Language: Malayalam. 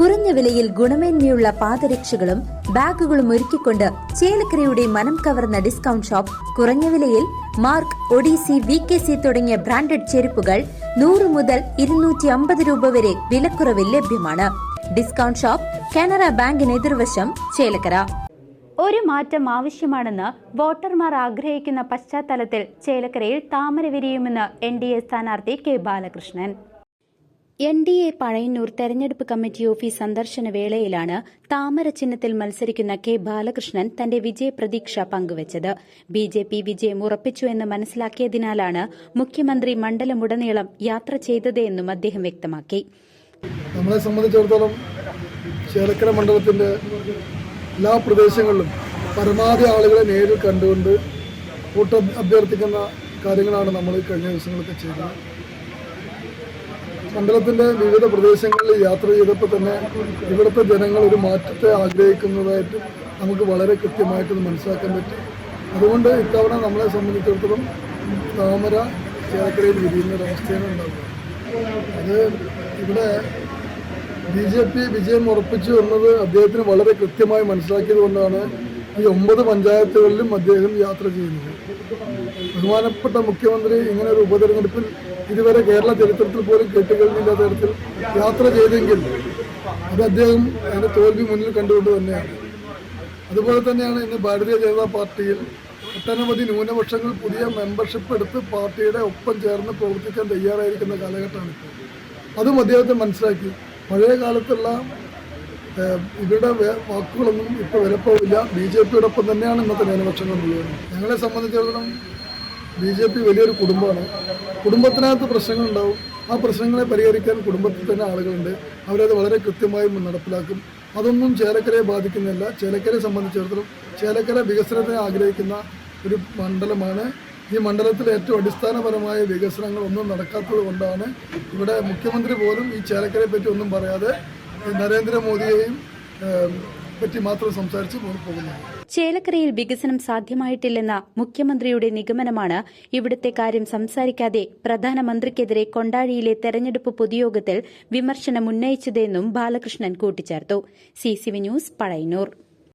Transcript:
കുറഞ്ഞ വിലയിൽ ഗുണമേന്മയുള്ള പാദരക്ഷകളും ബാഗുകളും ഒരുക്കിക്കൊണ്ട് ചേലക്കരയുടെ മനം കവർന്ന ഡിസ്കൗണ്ട് ഷോപ്പ് കുറഞ്ഞ വിലയിൽ മാർക്ക് ഒഡീസി വി കെ സി തുടങ്ങിയ ബ്രാൻഡഡ് ചെരുപ്പുകൾ നൂറ് മുതൽ ഇരുന്നൂറ്റി അമ്പത് രൂപ വരെ വിലക്കുറവിൽ ലഭ്യമാണ്. ഡിസ്കൗണ്ട് ഷോപ്പ് കാനറ ബാങ്കിന് എതിർവശം ചേലക്കര. ഒരു മാറ്റം ആവശ്യമാണെന്ന് വോട്ടർമാർ ആഗ്രഹിക്കുന്ന പശ്ചാത്തലത്തിൽ ചേലക്കരയിൽ താമര വിരിയുമെന്ന് എൻ ഡി എ സ്ഥാനാർത്ഥി K Balakrishnan. N D A Pazhayannur തെരഞ്ഞെടുപ്പ് കമ്മിറ്റി ഓഫീസ് സന്ദർശന വേളയിലാണ് താമര ചിഹ്നത്തിൽ മത്സരിക്കുന്ന കെ ബാലകൃഷ്ണൻ തന്റെ വിജയപ്രതീക്ഷ പങ്കുവച്ചത്. ബി ജെ പി വിജയം ഉറപ്പിച്ചു എന്ന് മനസ്സിലാക്കിയതിനാലാണ് മുഖ്യമന്ത്രി മണ്ഡലമുടനീളം യാത്ര ചെയ്തതെന്നും അദ്ദേഹം വ്യക്തമാക്കി. നമ്മളെ സംബന്ധിച്ചിടത്തോളം ചേലക്കര മണ്ഡലത്തിന്റെ എല്ലാ പ്രദേശങ്ങളിലും പരമാവധി ആളുകളെ നേരിൽ കണ്ടുകൊണ്ട് വോട്ട് അഭ്യർത്ഥിക്കുന്ന കാര്യങ്ങളാണ് നമ്മൾ കഴിഞ്ഞ ദിവസങ്ങളൊക്കെ ചെയ്തത്. മണ്ഡലത്തിന്റെ വിവിധ പ്രദേശങ്ങളിൽ യാത്ര ചെയ്തപ്പോൾ തന്നെ ഇവിടുത്തെ ജനങ്ങൾ ഒരു മാറ്റത്തെ ആഗ്രഹിക്കുന്നതായിട്ട് നമുക്ക് വളരെ കൃത്യമായിട്ട് ഇത് മനസ്സിലാക്കാൻ പറ്റും. അതുകൊണ്ട് ഇത്തവണ നമ്മളെ സംബന്ധിച്ചിടത്തോളം താമര ചേർക്കരയിൽ വിരിയുന്ന ഒരവസ്ഥയാണ് ഉണ്ടാകുന്നത് അത് ഇവിടെ ബി ജെ പി വിജയം ഉറപ്പിച്ചു എന്നത് അദ്ദേഹത്തിന് വളരെ കൃത്യമായി മനസ്സിലാക്കിയത് കൊണ്ടാണ് ഈ ഒമ്പത് പഞ്ചായത്തുകളിലും അദ്ദേഹം യാത്ര ചെയ്യുന്നത്. ബഹുമാനപ്പെട്ട മുഖ്യമന്ത്രി ഇങ്ങനെ ഒരു ഉപതെരഞ്ഞെടുപ്പിൽ ഇതുവരെ കേരള ചരിത്രത്തിൽ പോലും കേട്ടുകഴിഞ്ഞില്ലാത്ത തരത്തിൽ യാത്ര ചെയ്തെങ്കിൽ അത് അദ്ദേഹം അതിന്റെ തോൽവി മുന്നിൽ കണ്ടുകൊണ്ട് തന്നെയാണ്. അതുപോലെ തന്നെയാണ് ഇന്ന് ഭാരതീയ ജനതാ പാർട്ടിയിൽ ഒട്ടനവധി ന്യൂനപക്ഷങ്ങൾ പുതിയ മെമ്പർഷിപ്പ് എടുത്ത് പാർട്ടിയുടെ ഒപ്പം ചേർന്ന് പ്രവർത്തിക്കാൻ തയ്യാറായിരിക്കുന്ന കാലഘട്ടമാണ് അതും അദ്ദേഹത്തെ മനസ്സിലാക്കി. പഴയ കാലത്തുള്ള ഇവരുടെ വാക്കുകളൊന്നും ഇപ്പോൾ വിലപ്പോവില്ല ബി ജെ പിയോടൊപ്പം തന്നെയാണ് ഇന്നത്തെ ന്യൂനപക്ഷങ്ങൾ മുഴുവൻ ഞങ്ങളെ സംബന്ധിച്ചിടത്തോളം ബി ജെ പി വലിയൊരു കുടുംബമാണ്. കുടുംബത്തിനകത്ത് പ്രശ്നങ്ങളുണ്ടാവും. ആ പ്രശ്നങ്ങളെ പരിഹരിക്കാൻ കുടുംബത്തിൽ തന്നെ ആളുകളുണ്ട്. അവരത് വളരെ കൃത്യമായി നടപ്പിലാക്കും. അതൊന്നും ചേലക്കരയെ ബാധിക്കുന്നില്ല ചേലക്കരയെ സംബന്ധിച്ചിടത്തോളം ചേലക്കര വികസനത്തിന് ആഗ്രഹിക്കുന്ന ഒരു മണ്ഡലമാണ്. ഈ മണ്ഡലത്തിൽ ഏറ്റവും അടിസ്ഥാനപരമായ വികസനങ്ങൾ ഒന്നും നടക്കാത്തത് കൊണ്ടാണ് ഇവിടെ മുഖ്യമന്ത്രി പോലും ഈ ചേലക്കരയെ പറ്റി ഒന്നും പറയാതെ നരേന്ദ്രമോദിയെയും പറ്റി മാത്രം സംസാരിച്ച് പോകുന്നത് ചേലക്കരയിൽ വികസനം സാധ്യമായിട്ടില്ലെന്ന മുഖ്യമന്ത്രിയുടെ നിഗമനമാണ് ഇവിടുത്തെ കാര്യം സംസാരിക്കാതെ പ്രധാനമന്ത്രിക്കെതിരെ കൊണ്ടാഴിയിലെ തെരഞ്ഞെടുപ്പ് പൊതുയോഗത്തിൽ വിമർശനം ഉന്നയിച്ചതെന്നും ബാലകൃഷ്ണൻ കൂട്ടിച്ചേർത്തു. C news Pazhayannur